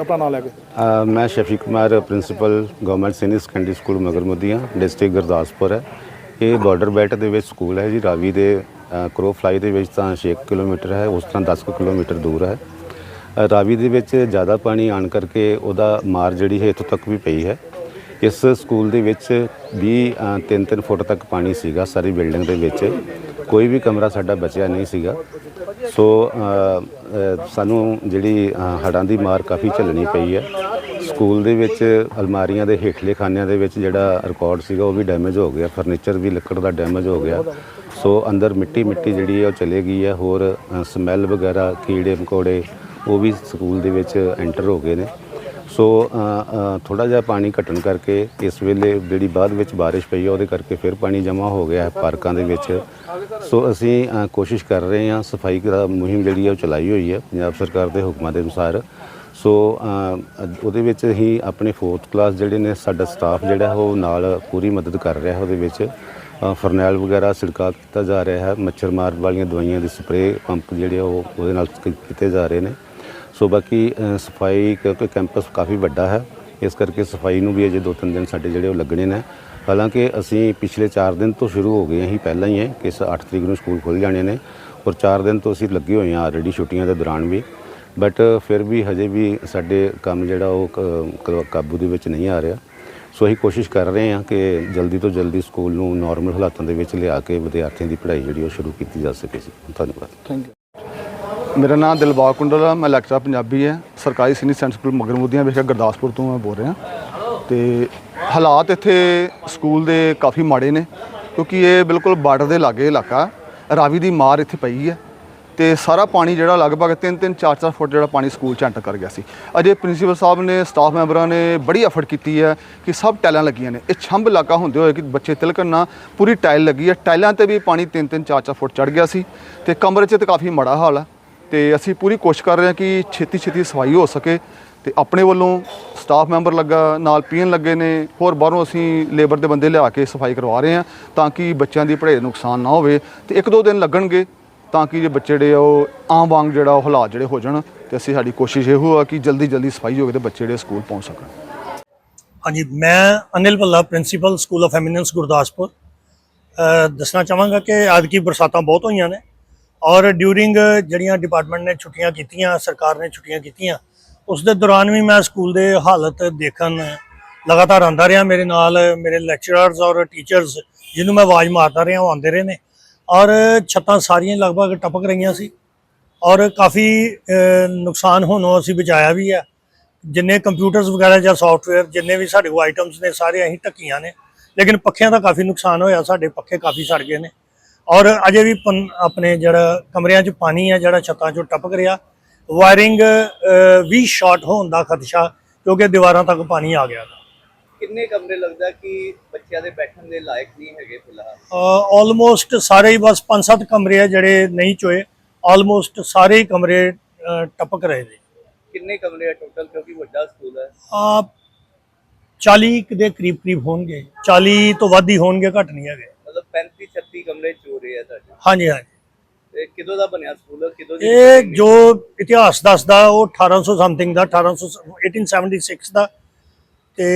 ਆਪਣਾ ਨਾਮ ਲੈ ਕੇ। ਮੈਂ Shafi Kumar principal government senior secondary school Magarmudia district Gurdaspur ਹੈ। ਇਹ ਬਾਰਡਰ ਬੈਲਟ ਦੇ ਵਿੱਚ ਸਕੂਲ ਹੈ ਜੀ, ਰਾਵੀ ਦੇ ਕਰੋ ਫਲਾਈ ਦੇ ਵਿੱਚ ਤਾਂ 6 ਕਿਲੋਮੀਟਰ ਹੈ, ਉਸ ਤਰ੍ਹਾਂ 10 ਕੁ ਕਿਲੋਮੀਟਰ ਦੂਰ ਹੈ। ਰਾਵੀ ਦੇ ਵਿੱਚ ਜ਼ਿਆਦਾ ਪਾਣੀ ਆਣ ਕਰਕੇ ਉਹਦਾ ਮਾਰ ਜਿਹੜੀ ਹੈ ਇੱਥੋਂ ਤੱਕ ਵੀ ਪਈ ਹੈ। ਇਸ ਸਕੂਲ ਦੇ ਵਿੱਚ ਵੀ 3-3 ਫੁੱਟ ਤੱਕ ਪਾਣੀ ਸੀਗਾ ਸਾਰੀ ਬਿਲਡਿੰਗ ਦੇ ਵਿੱਚ। ਕੋਈ ਵੀ ਕਮਰਾ ਸਾਡਾ ਬਚਿਆ ਨਹੀਂ ਸੀਗਾ। ਸੋ ਸਾਨੂੰ ਜਿਹੜੀ ਅ, ਹੜ੍ਹਾਂ ਦੀ ਮਾਰ ਕਾਫੀ ਝੱਲਣੀ ਪਈ ਹੈ। ਸਕੂਲ ਦੇ ਵਿੱਚ ਅਲਮਾਰੀਆਂ ਦੇ ਹੇਠਲੇ ਖਾਨਿਆਂ ਦੇ ਵਿੱਚ ਜਿਹੜਾ ਰਿਕਾਰਡ ਸੀਗਾ ਉਹ ਵੀ ਡੈਮੇਜ ਹੋ ਗਿਆ। ਫਰਨੀਚਰ ਵੀ ਲੱਕੜ ਦਾ ਡੈਮੇਜ ਹੋ ਗਿਆ। ਸੋ ਅੰਦਰ ਮਿੱਟੀ ਮਿੱਟੀ ਜਿਹੜੀ ਹੈ ਉਹ ਚਲੇ ਗਈ ਹੈ। ਹੋਰ ਸਮੈਲ ਵਗੈਰਾ ਕੀੜੇ ਮਕੌੜੇ ਉਹ ਵੀ ਸਕੂਲ ਦੇ ਵਿੱਚ ਐਂਟਰ ਹੋ ਗਏ ਨੇ। ਸੋ ਥੋੜਾ ਜਿਹਾ ਪਾਣੀ ਘਟਣ ਕਰਕੇ ਇਸ ਵੇਲੇ ਜਿਹੜੀ ਬਾਅਦ ਵਿੱਚ ਬਾਰਿਸ਼ ਪਈ ਹੈ ਉਹਦੇ ਕਰਕੇ ਫਿਰ ਪਾਣੀ ਜਮ੍ਹਾਂ ਹੋ ਗਿਆ ਹੈ ਪਾਰਕਾਂ ਦੇ ਵਿੱਚ। ਸੋ ਅਸੀਂ ਕੋਸ਼ਿਸ਼ ਕਰ ਰਹੇ ਹਾਂ, ਸਫ਼ਾਈ ਦਾ ਮੁਹਿੰਮ ਜਿਹੜੀ ਹੈ ਉਹ ਚਲਾਈ ਹੋਈ ਹੈ ਪੰਜਾਬ ਸਰਕਾਰ ਦੇ ਹੁਕਮਾਂ ਦੇ ਅਨੁਸਾਰ। ਸੋ ਉਹਦੇ ਵਿੱਚ ਹੀ ਆਪਣੇ ਫੋਰਥ ਕਲਾਸ ਜਿਹੜੇ ਨੇ, ਸਾਡਾ ਸਟਾਫ ਜਿਹੜਾ, ਉਹ ਨਾਲ ਪੂਰੀ ਮਦਦ ਕਰ ਰਿਹਾ ਹੈ ਉਹਦੇ ਵਿੱਚ। ਫਰਨੈਲ ਵਗੈਰਾ ਛਿੜਕਾਅ ਕੀਤਾ ਜਾ ਰਿਹਾ ਹੈ, ਮੱਛਰ ਮਾਰ ਵਾਲੀਆਂ ਦਵਾਈਆਂ ਦੀ ਸਪਰੇਅ, ਪੰਪ ਜਿਹੜੇ ਆ, ਉਹ ਉਹਦੇ ਨਾਲ ਕੀਤੇ ਜਾ ਰਹੇ ਨੇ। ਸੋ ਬਾਕੀ ਸਫ਼ਾਈ ਕਿਉਂਕਿ ਕੈਂਪਸ ਕਾਫੀ ਵੱਡਾ ਹੈ, ਇਸ ਕਰਕੇ ਸਫ਼ਾਈ ਨੂੰ ਵੀ ਅਜੇ ਦੋ ਤਿੰਨ ਦਿਨ ਸਾਡੇ ਜਿਹੜੇ ਉਹ ਲੱਗਣੇ ਨੇ। ਹਾਲਾਂਕਿ ਅਸੀਂ ਪਿਛਲੇ 4 ਦਿਨ ਤੋਂ ਸ਼ੁਰੂ ਹੋ ਗਏ ਅਸੀਂ ਪਹਿਲਾਂ ਹੀ ਹੈ ਕਿ ਇਸ 8 ਤਰੀਕ ਨੂੰ ਸਕੂਲ ਖੁੱਲ ਜਾਣੇ ਨੇ ਔਰ 4 ਦਿਨ ਤੋਂ ਅਸੀਂ ਲੱਗੇ ਹੋਏ ਹਾਂ ਆਲਰੇਡੀ ਛੁੱਟੀਆਂ ਦੇ ਦੌਰਾਨ ਵੀ। ਬਟ ਫਿਰ ਵੀ ਹਜੇ ਵੀ ਸਾਡੇ ਕੰਮ ਜਿਹੜਾ ਉਹ ਕ- ਕਾਬੂ ਦੇ ਵਿੱਚ ਨਹੀਂ ਆ ਰਿਹਾ। ਸੋ ਅਸੀਂ ਕੋਸ਼ਿਸ਼ ਕਰ ਰਹੇ ਹਾਂ ਕਿ ਜਲਦੀ ਤੋਂ ਜਲਦੀ ਸਕੂਲ ਨੂੰ ਨਾਰਮਲ ਹਾਲਾਤਾਂ ਦੇ ਵਿੱਚ ਲਿਆ ਕੇ ਵਿਦਿਆਰਥੀਆਂ ਦੀ ਪੜ੍ਹਾਈ ਜਿਹੜੀ ਉਹ ਸ਼ੁਰੂ ਕੀਤੀ ਜਾ ਸਕੇ। ਸੀ ਧੰਨਵਾਦ। ਥੈਂਕ ਯੂ ਮੇਰਾ ਨਾਮ ਦਿਲਬਾਗ ਕੁੰਡਲ ਆ, ਮੈਂ ਲੈਕਚਰ ਪੰਜਾਬੀ ਹੈ ਸਰਕਾਰੀ ਸੀਨੀਅਰ ਸੈਂਟਰ ਸਕੂਲ ਮਗਰਮੁਦੀਆਂ ਵਿਖੇ ਗੁਰਦਾਸਪੁਰ ਤੋਂ ਮੈਂ ਬੋਲ ਰਿਹਾ। ਤੇ ਹਾਲਾਤ ਇੱਥੇ ਸਕੂਲ ਦੇ ਕਾਫੀ ਮਾੜੇ ਨੇ, ਕਿਉਂਕਿ ਇਹ ਬਿਲਕੁਲ ਬਾਰਡਰ ਦੇ ਲਾਗੇ ਇਲਾਕਾ, ਰਾਵੀ ਦੀ ਮਾਰ ਇੱਥੇ ਪਈ ਹੈ ਤੇ ਸਾਰਾ ਪਾਣੀ ਜਿਹੜਾ ਲਗਭਗ 3-3 4-4 ਫੁੱਟ ਜਿਹੜਾ ਪਾਣੀ ਸਕੂਲ ਚ ਐਂਟਰ ਕਰ ਗਿਆ ਸੀ। ਅਜੇ ਪ੍ਰਿੰਸੀਪਲ ਸਾਹਿਬ ਨੇ, ਸਟਾਫ ਮੈਂਬਰਾਂ ਨੇ ਬੜੀ ਐਫਰਟ ਕੀਤੀ ਹੈ ਕਿ ਸਭ ਟਾਈਲਾਂ ਲੱਗੀਆਂ ਨੇ। ਇਹ ਛੰਭ ਇਲਾਕਾ ਹੁੰਦੇ ਹੋਏ ਕਿ ਬੱਚੇ ਤਿਲਕਣ ਨਾ, ਪੂਰੀ ਟਾਈਲ ਲੱਗੀ ਹੈ ਟਾਈਲਾਂ ਤੇ ਵੀ ਪਾਣੀ 3-3 4-4 ਫੁੱਟ ਚੜ ਗਿਆ ਸੀ। ਤੇ ਕਮਰੇ 'ਚ ਤੇ ਕਾਫੀ ਮਾੜਾ ਹਾਲ ਹੈ ਤੇ ਅਸੀਂ ਪੂਰੀ ਕੋਸ਼ਿਸ਼ ਕਰ ਰਹੇ ਹਾਂ ਕਿ ਛੇਤੀ ਛੇਤੀ ਸਫ਼ਾਈ ਹੋ ਸਕੇ ਤੇ ਆਪਣੇ ਵੱਲੋਂ ਸਟਾਫ ਮੈਂਬਰ ਲੱਗਾ ਨਾਲ ਪੀਣ ਲੱਗੇ ਨੇ ਹੋਰ ਬਾਹਰੋਂ ਅਸੀਂ ਲੇਬਰ ਦੇ ਬੰਦੇ ਲਿਆ ਕੇ ਸਫ਼ਾਈ ਕਰਵਾ ਰਹੇ ਹਾਂ ਤਾਂ ਕਿ ਬੱਚਿਆਂ ਦੀ ਪੜ੍ਹਾਈ ਦਾ ਨੁਕਸਾਨ ਨਾ ਹੋਵੇ ਤੇ ਇੱਕ ਦੋ ਦਿਨ ਲੱਗਣਗੇ ਤਾਂ ਕਿ ਜੇ ਬੱਚੇ ਜਿਹੜੇ ਆ ਉਹ ਆਮ ਵਾਂਗ ਜਿਹੜਾ ਉਹ ਹਾਲਾਤ ਜਿਹੜੇ ਹੋ ਜਾਣ ਤੇ ਅਸੀਂ ਸਾਡੀ ਕੋਸ਼ਿਸ਼ ਇਹ ਆ ਕਿ ਜਲਦੀ ਜਲਦੀ ਸਫ਼ਾਈ ਹੋਵੇ ਤੇ ਬੱਚੇ ਜਿਹੜੇ ਸਕੂਲ ਪਹੁੰਚ ਸਕਣ। ਹਾਂਜੀ ਮੈਂ Anil Bhalla principal school of eminence Gurdaspur. ਅ, ਦੱਸਣਾ ਚਾਹਾਂਗਾ ਕਿ ਅੱਜ ਐਤਕੀ ਬਰਸਾਤਾਂ ਬਹੁਤ ਹੋਈਆਂ ਨੇ। ਔਰ ਡਿਊਰਿੰਗ ਜਿਹੜੀਆਂ ਡਿਪਾਰਟਮੈਂਟ ਨੇ ਛੁੱਟੀਆਂ ਕੀਤੀਆਂ ਸਰਕਾਰ ਨੇ ਛੁੱਟੀਆਂ ਕੀਤੀਆਂ ਉਸ ਦੇ ਦੌਰਾਨ ਵੀ ਮੈਂ ਸਕੂਲ ਦੇ ਹਾਲਤ ਦੇਖਣ ਲਗਾਤਾਰ ਆਂਦਾ ਰਿਹਾ। ਮੇਰੇ ਨਾਲ ਮੇਰੇ ਲੈਕਚਰਰਸ ਔਰ ਟੀਚਰਸ ਜਿਹਨੂੰ ਮੈਂ ਆਵਾਜ਼ ਮਾਰਦਾ ਰਿਹਾ ਉਹ ਆਉਂਦੇ ਰਹੇ ਨੇ। ਔਰ ਛੱਤਾਂ ਸਾਰੀਆਂ ਲਗਭਗ ਟਪਕ ਰਹੀਆਂ ਸੀ। ਔਰ ਕਾਫੀ ਅ, ਨੁਕਸਾਨ ਹੋਣੋਂ ਅਸੀਂ ਬਚਾਇਆ ਵੀ ਹੈ। ਜਿੰਨੇ ਕੰਪਿਊਟਰਸ ਵਗੈਰਾ ਜਾਂ ਸੌਫਟਵੇਅਰ ਜਿੰਨੇ ਵੀ ਸਾਡੇ ਕੋਲ ਆਈਟਮਸ ਨੇ ਸਾਰੇ ਅਸੀਂ ਢੱਕੀਆਂ ਨੇ। ਲੇਕਿਨ ਪੱਖਿਆਂ ਦਾ ਕਾਫੀ ਨੁਕਸਾਨ ਹੋਇਆ ਸਾਡੇ ਪੱਖੇ ਕਾਫੀ ਸੜ ਗਏ ਨੇ। ਔਰ ਅਜੇ ਵੀ ਆਪਣੇ ਜਿਹੜਾ ਕਮਰਿਆਂ 'ਚ ਪਾਣੀ ਹੈ ਜਿਹੜਾ ਛੱਤਾਂ 'ਚੋਂ ਟਪਕ ਰਿਹਾ। ਵਾਇਰਿੰਗ ਵੀ ਸ਼ਾਰਟ ਹੋਣ ਦਾ ਖਦਸ਼ਾ ਕਿਉਂਕਿ ਦੀਵਾਰਾਂ ਤੱਕ ਪਾਣੀ ਆ ਗਿਆ। ਕਿੰਨੇ ਕਮਰੇ ਲੱਗਦਾ ਕਿ ਬੱਚਿਆਂ ਦੇ ਬੈਠਣ ਦੇ ਲਾਇਕ ਨਹੀਂ ਹੈਗੇ ਫਿਲਹਾਲ? ਆਲਮੋਸਟ ਸਾਰੇ ਹੀ ਬਸ 5-7 ਕਮਰੇ ਆ ਜਿਹੜੇ ਨਹੀਂ ਚੋਏ। ਆਲਮੋਸਟ ਸਾਰੇ ਹੀ ਕਮਰੇ ਟਪਕ ਰਹੇ ਨੇ। ਕਿੰਨੇ ਕਮਰੇ ਆ ਟੋਟਲ ਕਿਉਂਕਿ ਵੱਡਾ ਸਕੂਲ ਹੈ। ਆ 40 ਕੁ ਦੇ ਕਰੀਬ ਕਰੀਬ ਹੋਣਗੇ। 40 ਤੋਂ ਵੱਧ ਹੀ ਹੋਣਗੇ ਘੱਟ ਨਹੀਂ ਹੈਗੇ। ਮਤਲਬ 35 36 ਕਮਰੇ ਚੋ ਰਹੇ ਆ ਤੁਹਾਡੇ? ਹਾਂਜੀ ਹਾਂਜੀ। ਤੇ ਕਿਦੋਂ ਦਾ ਬਣਿਆ ਸਕੂਲ? ਕਿਦੋਂ ਦੀ ਇਹ? ਜੋ ਇਤਿਹਾਸ ਦੱਸਦਾ ਉਹ 1800 ਸਮਥਿੰਗ ਦਾ 1800 1876 ਦਾ। ਤੇ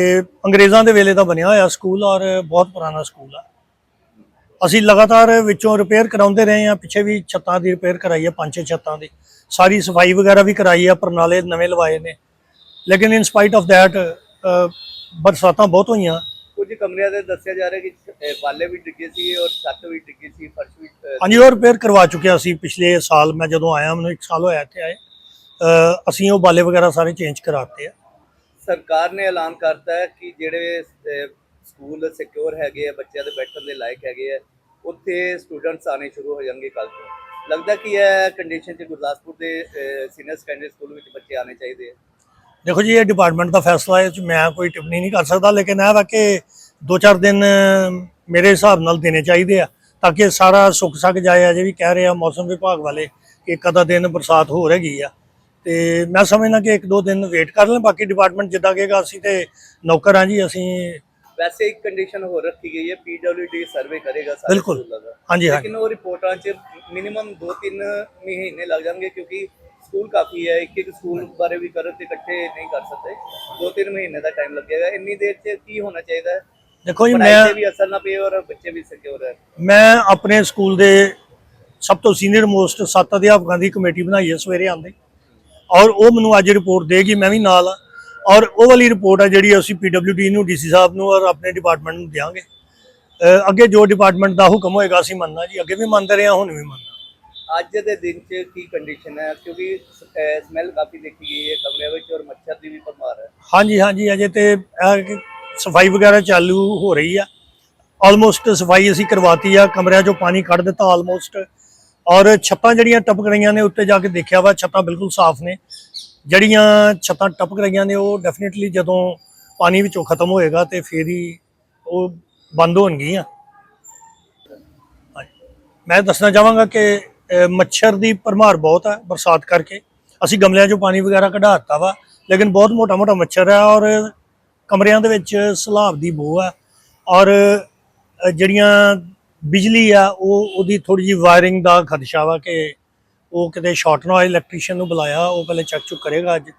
ਅੰਗਰੇਜ਼ਾਂ ਦੇ ਵੇਲੇ ਦਾ ਬਣਿਆ ਹੋਇਆ ਸਕੂਲ ਔਰ ਬਹੁਤ ਪੁਰਾਣਾ ਸਕੂਲ ਆ। ਅਸੀਂ ਲਗਾਤਾਰ ਵਿੱਚੋਂ ਰਿਪੇਅਰ ਕਰਾਉਂਦੇ ਰਹੇ ਹਾਂ। ਪਿੱਛੇ ਵੀ ਛੱਤਾਂ ਦੀ ਰਿਪੇਅਰ ਕਰਾਈ ਹੈ ਪੰਜ ਛੇ ਛੱਤਾਂ ਦੀ। ਸਾਰੀ ਸਫ਼ਾਈ ਵਗੈਰਾ ਵੀ ਕਰਾਈ ਆ ਪ੍ਰਣਾਲੇ ਨਵੇਂ ਲਵਾਏ ਨੇ। ਲੇਕਿਨ ਇਨ ਸਪਾਈਟ ਆਫ ਥੈਟ ਬਰਸਾਤਾਂ ਬਹੁਤ ਹੋਈਆਂ। ਕੁਝ ਕਮਰਿਆਂ ਦੇ ਦੱਸਿਆ ਜਾ ਰਿਹਾ ਕਿ ਬਾਲੇ ਵੀ ਡਿੱਗੇ ਸੀ ਔਰ ਛੱਤ ਵੀ ਡਿੱਗੀ ਸੀ ਫਰਸ਼ ਵੀ ਹਾਂਜੀ ਉਹ ਰਿਪੇਅਰ ਕਰਵਾ ਚੁੱਕਿਆ ਸੀ ਪਿਛਲੇ ਸਾਲ ਮੈਂ ਜਦੋਂ ਆਇਆ ਮੈਨੂੰ ਇੱਕ ਸਾਲ ਹੋਇਆ ਇੱਥੇ ਆਏ। ਅਸੀਂ ਉਹ ਬਾਲੇ ਵਗੈਰਾ ਸਾਰੇ ਚੇਂਜ ਕਰਾਤੇ ਆ। ਸਰਕਾਰ ਨੇ ਐਲਾਨ ਕਰਤਾ ਹੈ ਕਿ ਜਿਹੜੇ ਸਕੂਲ ਸਿਕਿਉਰ ਹੈਗੇ ਆ ਬੱਚਿਆਂ ਦੇ ਬੈਠਣ ਦੇ ਲਾਇਕ ਹੈਗੇ ਆ ਉੱਥੇ ਸਟੂਡੈਂਟਸ ਆਣੇ ਸ਼ੁਰੂ ਹੋ ਜਾਣਗੇ ਕੱਲ ਤੋਂ। ਲੱਗਦਾ ਕਿ ਇਹ ਕੰਡੀਸ਼ਨ 'ਚ ਗੁਰਦਾਸਪੁਰ ਦੇ ਸੀਨੀਅਰ ਸੈਕੰਡਰੀ ਸਕੂਲ ਵਿੱਚ ਬੱਚੇ ਆਣੇ ਚਾਹੀਦੇ ਆ। ਦੇਖੋ ਜੀ ਇਹ ਡਿਪਾਰਟਮੈਂਟ ਦਾ ਫੈਸਲਾ ਹੈ 'ਚ ਮੈਂ ਕੋਈ ਟਿੱਪਣੀ ਨਹੀਂ ਕਰ ਸਕਦਾ ਲੇਕਿਨ ਇਹ ਵਾ ਕਿ ਦੋ ਚਾਰ ਦਿਨ ਮੇਰੇ ਹਿਸਾਬ ਨਾਲ ਦੇਣੇ ਚਾਹੀਦੇ ਆ ਤਾਂ ਕਿ ਸਾਰਾ ਸੁੱਕ ਸਕ ਜਾਏ ਅਜੇ ਵੀ ਕਹਿ ਰਹੇ ਆ ਮੌਸਮ ਵਿਭਾਗ ਵਾਲੇ ਕਿ ਅੱਧਾ ਦਿਨ ਬਰਸਾਤ ਹੋ ਰਹੀ ਆ। ਤੇ ਮੈਂ ਸਮਝਦਾ ਕਿ ਇੱਕ ਦੋ ਦਿਨ ਵੇਟ ਕਰ ਲੈਣ ਬਾਕੀ ਡਿਪਾਰਟਮੈਂਟ ਜਿੱਦਾਂ ਕਹੇਗਾ ਅਸੀਂ ਤੇ ਨੌਕਰ ਹਾਂ ਜੀ ਅਸੀਂ ਵੈਸੇ ਇੱਕ ਕੰਡੀਸ਼ਨ ਹੋਰ ਰੱਖੀ ਗਈ ਹੈ ਪੀਡਬਲਯੂਡੀ ਸਰਵੇ ਕਰੇਗਾ ਸਾਰੇ ਬਿਲਕੁਲ। ਹਾਂਜੀ ਹਾਂਜੀ। ਲੇਕਿਨ ਉਹ ਰਿਪੋਰਟਾਂ 'ਚ ਮਿਨੀਮਮ 2-3 ਮਹੀਨੇ ਲੱਗ ਜਾਣਗੇ ਕਿਉਂਕਿ ਸਕੂਲ ਕਾਫੀ ਹੈ ਇੱਕ ਇੱਕ ਸਕੂਲ ਬਾਰੇ ਵੀ ਕਰਨ ਤੇ ਇਕੱਠੇ ਨਹੀਂ ਕਰ ਸਕਦੇ। ਦੋ ਤਿੰਨ ਮਹੀਨੇ ਦਾ ਟਾਈਮ ਲੱਗੇਗਾ ਇੰਨੀ ਦੇਰ 'ਚ ਕੀ ਹੋਣਾ ਚਾਹੀਦਾ ਹੈ? ਦੇਖੋ ਜੀ ਪੜ੍ਹਾਈ ਮੈਂ ਵੀ ਅਸਰ ਨਾ ਪਏ ਔਰ ਬੱਚੇ ਵੀ ਸਿਕਿਉਰ ਰਹਿਣ ਮੈਂ ਆਪਣੇ ਸਕੂਲ ਦੇ ਸਭ ਤੋਂ ਸੀਨੀਅਰ ਮੋਸਟ ਸੱਤ ਅਧਿਆਪਕਾਂ ਦੀ ਕਮੇਟੀ ਬਣਾਈ ਹੈ ਸਵੇਰੇ ਆਂਦੇ ਔਰ ਉਹ ਮੈਨੂੰ ਅੱਜ ਰਿਪੋਰਟ ਦੇਗੀ ਮੈਂ ਵੀ ਨਾਲ ਆ ਔਰ ਉਹ ਵਾਲੀ ਰਿਪੋਰਟ ਆ ਜਿਹੜੀ ਅਸੀਂ ਪੀਡਬਲਯੂਡੀ ਨੂੰ ਡੀਸੀ ਸਾਹਿਬ ਨੂੰ ਔਰ ਆਪਣੇ ਡਿਪਾਰਟਮੈਂਟ ਨੂੰ ਦਿਆਂਗੇ। ਅਹ ਅੱਗੇ ਜੋ ਡਿਪਾਰਟਮੈਂਟ ਦਾ ਹੁਕਮ ਹੋਏਗਾ ਅਸੀਂ ਮੰਨਣਾ ਜੀ। ਅੱਗੇ ਵੀ ਮੰਨਦੇ ਰਹੇ ਹਾਂ ਹੁਣ ਵੀ ਮੰਨਣਾ ਅੱਜ ਦੇ ਦਿਨ 'ਚ ਕੀ ਕੰਡੀਸ਼ਨ ਹੈ? ਕਿਉਂਕਿ ਸਮੈਲ ਕਾਫੀ ਦੇਖੀ ਗਈ ਹੈ ਕਮਰੇ ਵਿੱਚ ਔਰ ਮੱਛਰ ਦੀ ਵੀ ਭਰਮਾਰ ਹੈ। ਹਾਂਜੀ ਹਾਂਜੀ, ਅਜੇ ਤੇ ਇਹ ਸਫ਼ਾਈ ਵਗੈਰਾ ਚਾਲੂ ਹੋ ਰਹੀ ਆ। ਆਲਮੋਸਟ ਸਫ਼ਾਈ ਅਸੀਂ ਕਰਵਾਤੀ ਆ, ਕਮਰਿਆਂ 'ਚੋਂ ਪਾਣੀ ਕੱਢ ਦਿੱਤਾ ਆਲਮੋਸਟ ਔਰ ਛੱਤਾਂ ਜਿਹੜੀਆਂ ਟਪਕ ਰਹੀਆਂ ਨੇ ਉੱਤੇ ਜਾ ਕੇ ਦੇਖਿਆ ਵਾ, ਛੱਤਾਂ ਬਿਲਕੁਲ ਸਾਫ਼ ਨੇ। ਜਿਹੜੀਆਂ ਛੱਤਾਂ ਟਪਕ ਰਹੀਆਂ ਨੇ, ਉਹ ਡੈਫੀਨਿਟਲੀ ਜਦੋਂ ਪਾਣੀ ਵਿੱਚੋਂ ਖਤਮ ਹੋਏਗਾ ਤੇ ਫੇਰ ਹੀ ਉਹ ਬੰਦ ਹੋਣਗੀਆਂ। ਮੈਂ ਦੱਸਣਾ ਚਾਹਾਂਗਾ ਕਿ ਮੱਛਰ ਦੀ ਭਰਮਾਰ ਬਹੁਤ ਹੈ ਬਰਸਾਤ ਕਰਕੇ। ਅਸੀਂ ਗਮਲਿਆਂ 'ਚੋਂ ਪਾਣੀ ਵਗੈਰਾ ਕਢਾ ਦਿੱਤਾ ਵਾ, ਲੇਕਿਨ ਬਹੁਤ ਮੋਟਾ ਮੋਟਾ ਮੱਛਰ ਹੈ ਔਰ ਕਮਰਿਆਂ ਦੇ ਵਿੱਚ ਸਲਾਬ ਦੀ ਬੋ ਹੈ ਔਰ ਜਿਹੜੀਆਂ ਬਿਜਲੀ ਆ, ਉਹ ਉਹਦੀ ਥੋੜੀ ਜਿਹੀ ਵਾਇਰਿੰਗ ਦਾ ਖਦਸ਼ਾ ਵਾ ਕਿ ਉਹ ਕਿਤੇ ਸ਼ਾਰਟ ਨਾ ਹੋਏ ਇਲੈਕਟ੍ਰੀਸ਼ੀਅਨ ਨੂੰ ਬੁਲਾਇਆ, ਉਹ ਪਹਿਲੇ ਚੈੱਕ ਚੁੱਕ ਕਰੇਗਾ ਅੱਜ।